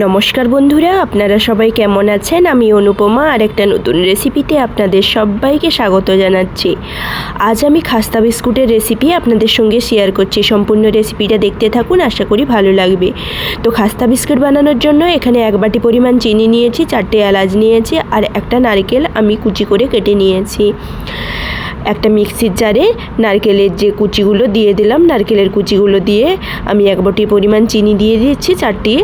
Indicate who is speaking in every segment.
Speaker 1: নমস্কার বন্ধুরা, আপনারা সবাই কেমন আছেন? আমি অনুপমা আর একটা নতুন রেসিপিতে আপনাদের সবাইকে স্বাগত জানাচ্ছি। আজ আমি খাস্তা বিস্কুটের রেসিপি আপনাদের সঙ্গে শেয়ার করছি। সম্পূর্ণ রেসিপিটা দেখতে থাকুন, আশা করি ভালো লাগবে। তো খাস্তা বিস্কুট বানানোর জন্য এখানে এক বাটি পরিমাণ চিনি নিয়েছি, চারটে এলাচ নিয়েছি, আর একটা নারকেল আমি কুচি করে কেটে নিয়েছি। একটা মিক্সির জারে নারকেলের যে কুচিগুলো দিয়ে দিলাম, নারকেলের কুচিগুলো দিয়ে আমি এক বাটি পরিমাণ চিনি দিয়ে দিয়েছি, চারটি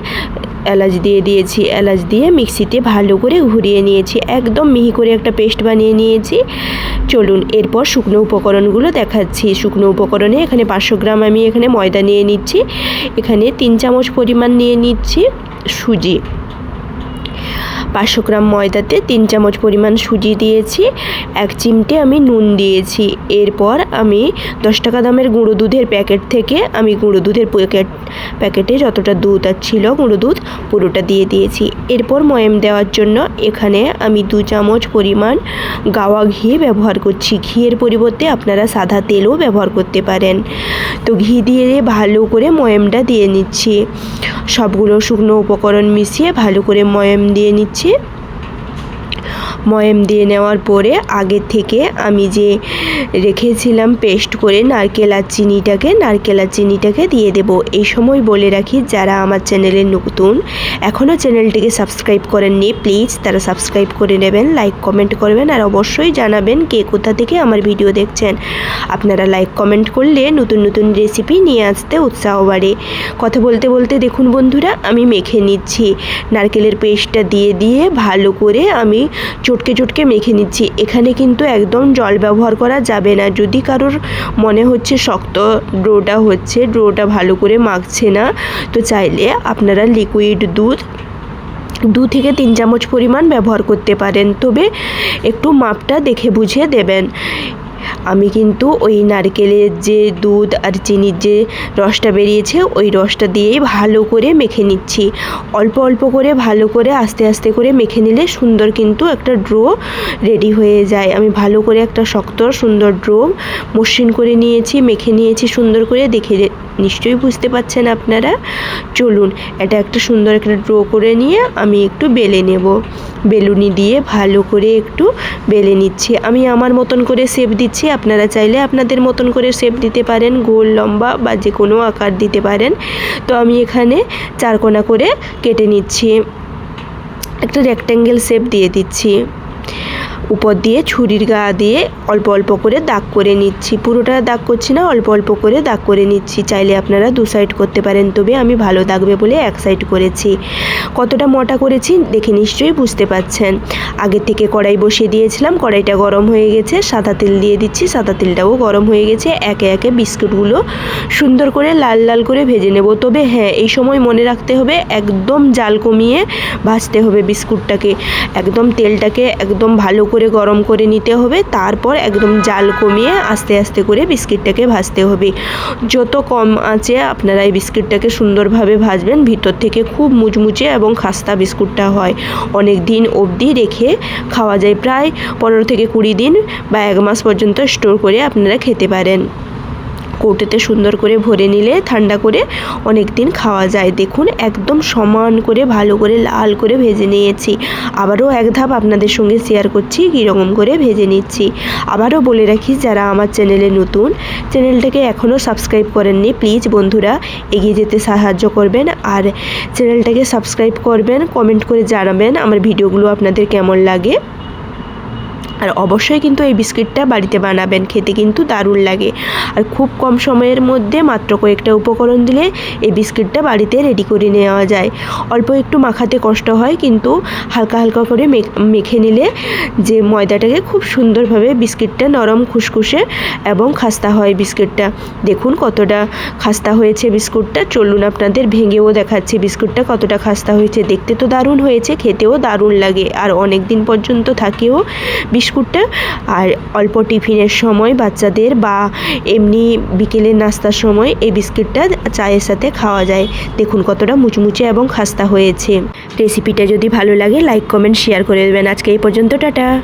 Speaker 1: এলাচ দিয়ে দিয়েছি। এলাচ দিয়ে মিক্সিতে ভালো করে ঘুরিয়ে নিয়েছি। একদম মিহি করে একটা পেস্ট বানিয়ে নিয়েছি। চলুন এরপর শুকনো উপকরণগুলো দেখাচ্ছি। শুকনো উপকরণে এখানে পাঁচশো গ্রাম আমি এখানে ময়দা নিয়ে নিচ্ছি। এখানে তিন চামচ পরিমাণ নিয়ে নিচ্ছি সুজি। পাঁচশো গ্রাম ময়দাতে তিন চামচ পরিমাণ সুজি দিয়েছি, এক চিমটে আমি নুন দিয়েছি। এরপর আমি দশ টাকা দামের গুঁড়ো দুধের প্যাকেট থেকে আমি গুঁড়ো দুধের প্যাকেট, প্যাকেটে যতটা দুধ আর ছিল গুঁড়ো দুধ পুরোটা দিয়ে দিয়েছি। এরপর ময়াম দেওয়ার জন্য এখানে আমি দু চামচ পরিমাণ গাওয়া ঘি ব্যবহার করছি। ঘিয়ের পরিবর্তে আপনারা সাদা তেলও ব্যবহার করতে পারেন। তো ঘি দিয়ে ভালো করে ময়ামটা দিয়ে নিচ্ছি। সবগুলো শুকনো উপকরণ মিশিয়ে ভালো করে ময়াম দিয়ে নিচ্ছি। you. ময়াম দিয়ে নেওয়ার পরে আগে থেকে আমি যে রেখেছিলাম পেস্ট করে নারকেল আর চিনিটাকে, নারকেল আর চিনিটাকে দিয়ে দেব। এই সময় বলে রাখি, যারা আমার চ্যানেলে নতুন এখনও চ্যানেলটিকে সাবস্ক্রাইব করেননি, প্লিজ তারা সাবস্ক্রাইব করে নেবেন, লাইক, কমেন্ট করবেন আর অবশ্যই জানাবেন কে কোথা থেকে আমার ভিডিও দেখছেন। আপনারা লাইক, কমেন্ট করলে নতুন নতুন রেসিপি নিয়ে আসতে উৎসাহ বাড়ে। কথা বলতে বলতে দেখুন বন্ধুরা, আমি মেখে নিচ্ছি। নারকেলের পেস্টটা দিয়ে দিয়ে ভালো করে আমি চটকে চটকে মেখে নিচ্ছি। এখানে কিন্তু একদম জল ব্যবহার করা যাবে না। যদি কারোর মনে হচ্ছে শক্ত ডোটা হচ্ছে ডোটা ভালো করে মাখছে না, তো চাইলে আপনারা লিকুইড দুধ, দু থেকে তিন চামচ পরিমাণ ব্যবহার করতে পারেন। তবে একটু মাপটা দেখে বুঝে দেবেন। আমি কিন্তু ওই নারকেলের যে দুধ আর চিনির যে রসটা বেরিয়েছে, ওই রসটা দিয়েই ভালো করে মেখে নিচ্ছি। অল্প অল্প করে, ভালো করে, আস্তে আস্তে করে মেখে নিলে সুন্দর কিন্তু একটা ড্রো রেডি হয়ে যায়। আমি ভালো করে একটা শক্ত, সুন্দর ড্রো মসৃণ করে নিয়েছি, মেখে নিয়েছি, সুন্দর করে দেখে নিশ্চয়ই বুঝতে পারছেন আপনারা। চলুন, এটা একটা সুন্দর একটা ড্রো করে নিয়ে আমি একটু বেলে নেব। বেলুনি দিয়ে ভালো করে একটু বেলে নিচ্ছি। আমি আমার মতন করে শেপ দিচ্ছি। আপনারা চাইলে আপনাদের মতন করে শেপ দিতে পারেন, গোল, লম্বা বা যে কোনো আকার দিতে পারেন। তো আমি এখানে চারকোনা করে কেটে নিচ্ছি। একটা রেক্ট্যাঙ্গেল শেপ দিয়ে দিচ্ছি। উপর দিয়ে ছুরির গা দিয়ে অল্প অল্প করে দাগ করে নিচ্ছি। পুরোটা দাগ করছি না, অল্প অল্প করে দাগ করে নিচ্ছি। চাইলে আপনারা দু সাইড করতে পারেন, তবে আমি ভালো দাগবে বলে এক সাইড করেছি। কতটা মোটা করেছি দেখে নিশ্চয়ই বুঝতে পাচ্ছেন। আগের থেকে কড়াই বসিয়ে দিয়েছিলাম, কড়াইটা গরম হয়ে গেছে। সাদা তেল দিয়ে দিচ্ছি, সাদা তেলটাও গরম হয়ে গেছে। একে একে বিস্কুটগুলো সুন্দর করে লাল লাল করে ভেজে নেব। তবে হ্যাঁ এই সময় মনে রাখতে হবে, একদম জাল কমিয়ে ভাজতে হবে বিস্কুটটাকে। একদম তেলটাকে একদম ভালো করে গরম করে নিতে হবে, তারপর একদম জাল কমিয়ে আস্তে আস্তে করে বিস্কিটটাকে ভাজতে হবে। যত কম আছে আপনারা এই বিস্কিটটাকে সুন্দরভাবে ভাজবেন, ভিতর থেকে খুব মুচমুচে এবং খাস্তা বিস্কুটটা হয়। অনেক দিন অবধি রেখে খাওয়া যায়, প্রায় পনেরো থেকে কুড়ি দিন বা এক মাস পর্যন্ত স্টোর করে আপনারা খেতে পারেন। কৌটোতে সুন্দর করে ভরে নিলে ঠান্ডা করে অনেক দিন খাওয়া যায়। দেখুন, একদম সমান করে, ভালো করে লাল করে ভেজে নিয়েছি। আবারও এক ধাপ আপনাদের সঙ্গে শেয়ার করছি, কীরকম করে ভেজে নিচ্ছি। আবারও বলে রাখি, যারা আমার চ্যানেলে নতুন চ্যানেলটাকে এখনও সাবস্ক্রাইব করেননি প্লিজ বন্ধুরা, এগিয়ে যেতে সাহায্য করবেন। আর চ্যানেলটাকে সাবস্ক্রাইব করবেন কমেন্ট করে জানাবেন আমার ভিডিওগুলো আপনাদের কেমন লাগে। আর অবশ্যই কিন্তু এই বিস্কিটটা বাড়িতে বানাবেন, খেতে কিন্তু দারুণ লাগে। আর খুব কম সময়ের মধ্যে মাত্র কয়েকটা উপকরণ দিলে এই বিস্কিটটা বাড়িতে রেডি করে নেওয়া যায়। অল্প একটু মাখাতে কষ্ট হয়, কিন্তু হালকা হালকা করে মেখে নিলে যে ময়দাটাকে খুব সুন্দরভাবে বিস্কিটটা নরম খুসখুসে এবং খাস্তা হয় বিস্কিটটা। দেখুন কতটা খাস্তা হয়েছে বিস্কুটটা, চলুন আপনাদের ভেঙেও দেখাচ্ছি বিস্কুটটা কতটা খাস্তা হয়েছে। দেখতে তো দারুণ হয়েছে, খেতেও দারুণ লাগে। আর অনেক দিন পর্যন্ত থাকেও বিস্কুটটা আর অল্প টিফিনের সময় বাচ্চাদের বা এমনি বিকেলের নাস্তার সময় এই বিস্কিটটা চায়ের সাথে খাওয়া যায়। দেখুন কতটা মুচমুচে এবং খাস্তা হয়েছে। রেসিপিটা যদি ভালো লাগে, লাইক, কমেন্ট, শেয়ার করে দেবেন। আজকে এই পর্যন্ত, টাটা।